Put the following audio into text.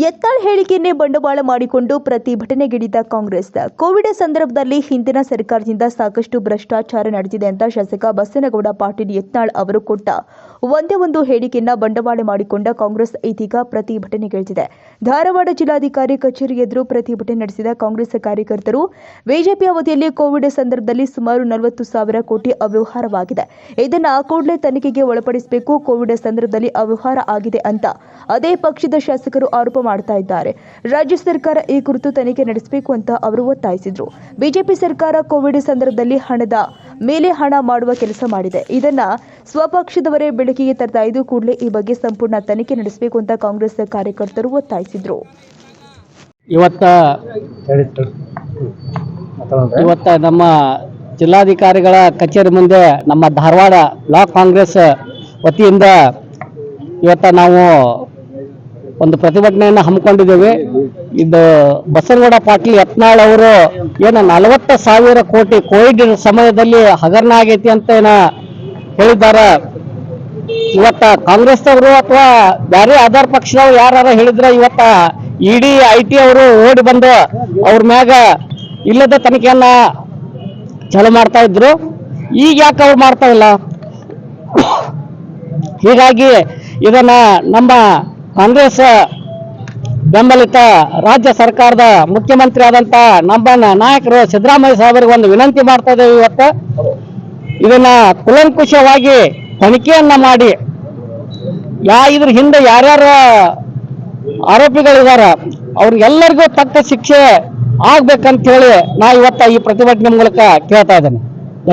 ಯತ್ನಾಳ್ ಹೇಳಿಕೆಯನ್ನೇ ಬಂಡವಾಳ ಮಾಡಿಕೊಂಡು ಪ್ರತಿಭಟನೆಗಿಳಿದ ಕಾಂಗ್ರೆಸ್. ಕೋವಿಡ್ ಸಂದರ್ಭದಲ್ಲಿ ಹಿಂದಿನ ಸರ್ಕಾರದಿಂದ ಸಾಕಷ್ಟು ಭ್ರಷ್ಟಾಚಾರ ನಡೆದಿದೆ ಅಂತ ಶಾಸಕ ಬಸನಗೌಡ ಪಾಟೀಲ್ ಯತ್ನಾಳ್ ಅವರು ಕೊಟ್ಟ ಒಂದೇ ಒಂದು ಹೇಳಿಕೆಯನ್ನ ಬಂಡವಾಳ ಮಾಡಿಕೊಂಡ ಕಾಂಗ್ರೆಸ್ ಇದೀಗ ಪ್ರತಿಭಟನೆಗಿಳಿದಿದೆ. ಧಾರವಾಡ ಜಿಲ್ಲಾಧಿಕಾರಿ ಕಚೇರಿ ಎದುರು ಪ್ರತಿಭಟನೆ ನಡೆಸಿದ ಕಾಂಗ್ರೆಸ್ ಕಾರ್ಯಕರ್ತರು, ಬಿಜೆಪಿ ಅವಧಿಯಲ್ಲಿ ಕೋವಿಡ್ ಸಂದರ್ಭದಲ್ಲಿ ಸುಮಾರು ನಲವತ್ತು ಸಾವಿರ ಕೋಟಿ ಅವ್ಯವಹಾರವಾಗಿದೆ. ಇದನ್ನು ಕೂಡಲೇ ತನಿಖೆಗೆ ಒಳಪಡಿಸಬೇಕು, ಕೋವಿಡ್ ಸಂದರ್ಭದಲ್ಲಿ ಅವ್ಯವಹಾರ ಆಗಿದೆ ಅಂತ ಅದೇ ಪಕ್ಷದ ಶಾಸಕರು ಆರೋಪ ಮಾಡ್ತಾ ಇದ್ದಾರೆ. ರಾಜ್ಯ ಸರ್ಕಾರ ಈ ಕುರಿತು ತನಿಖೆ ನಡೆಸಬೇಕು ಅಂತ ಅವರು ಒತ್ತಾಯಿಸಿದ್ರು. ಬಿಜೆಪಿ ಸರ್ಕಾರ ಕೋವಿಡ್ ಸಂದರ್ಭದಲ್ಲಿ ಹಣದ ಮೇಲೆ ಹಣ ಮಾಡುವ ಕೆಲಸ ಮಾಡಿದೆ. ಇದನ್ನ ಸ್ವಪಕ್ಷದವರೇ ಬೆಳಕಿಗೆ ತರ್ತಾ ಇದ್ದು ಕೂಡಲೇ ಈ ಬಗ್ಗೆ ಸಂಪೂರ್ಣ ತನಿಖೆ ನಡೆಸಬೇಕು ಅಂತ ಕಾಂಗ್ರೆಸ್ ಕಾರ್ಯಕರ್ತರು ಒತ್ತಾಯಿಸಿದ್ರು. ಇವತ್ತ ಇವತ್ತ ನಮ್ಮ ಜಿಲ್ಲಾಧಿಕಾರಿಗಳ ಕಚೇರಿ ಮುಂದೆ ನಮ್ಮ ಧಾರವಾಡ ಬ್ಲಾಕ್ ಕಾಂಗ್ರೆಸ್ ವತಿಯಿಂದ ಇವತ್ತ ನಾವು ಒಂದು ಪ್ರತಿಭಟನೆಯನ್ನು ಹಮ್ಮಿಕೊಂಡಿದ್ದೇವೆ. ಇದು ಬಸನಗೌಡ ಪಾಟೀಲ್ ಯತ್ನಾಳ್ ಅವರು ಏನ ನಲವತ್ತು ಸಾವಿರ ಕೋಟಿ ಕೋವಿಡ್ ಸಮಯದಲ್ಲಿ ಹಗರಣ ಆಗೈತಿ ಅಂತ ಏನ ಹೇಳಿದ್ದಾರೆ? ಇವತ್ತ ಕಾಂಗ್ರೆಸ್ನವರು ಅಥವಾ ಬೇರೆ ಆಧಾರ್ ಪಕ್ಷದವ್ರು ಯಾರು ಹೇಳಿದ್ರೆ ಇವತ್ತ ಇಡಿ ಐ ಟಿ ಅವರು ಓಡಿ ಬಂದು ಅವ್ರ ಮ್ಯಾಗ ಇಲ್ಲದ ತನಿಖೆಯನ್ನ ಚಾಲು ಮಾಡ್ತಾ ಇದ್ರು. ಈಗ ಯಾಕೆ ಅವ್ರು ಮಾಡ್ತಾ ಇಲ್ಲ? ಹೀಗಾಗಿ ಇದನ್ನ ನಮ್ಮ ಕಾಂಗ್ರೆಸ್ ಬೆಂಬಲಿತ ರಾಜ್ಯ ಸರ್ಕಾರದ ಮುಖ್ಯಮಂತ್ರಿ ಆದಂತ ನಮ್ಮ ನಾಯಕರು ಸಿದ್ದರಾಮಯ್ಯ ಸಾಹೇಬರಿಗೆ ಒಂದು ವಿನಂತಿ ಮಾಡ್ತಾ ಇದ್ದೇವೆ ಇವತ್ತು. ಇದನ್ನ ಕುಲಂಕುಷವಾಗಿ ತನಿಖೆಯನ್ನ ಮಾಡಿ, ಯಾ ಇದ್ರ ಹಿಂದೆ ಯಾರ್ಯಾರ ಆರೋಪಿಗಳಿದಾರ, ಅವ್ರಿಗೆಲ್ಲರಿಗೂ ತಕ್ಕ ಶಿಕ್ಷೆ ಆಗ್ಬೇಕಂತ ಹೇಳಿ ನಾ ಇವತ್ತ ಈ ಪ್ರತಿಭಟನೆ ಮೂಲಕ ಕೇಳ್ತಾ ಇದ್ದೇನೆ.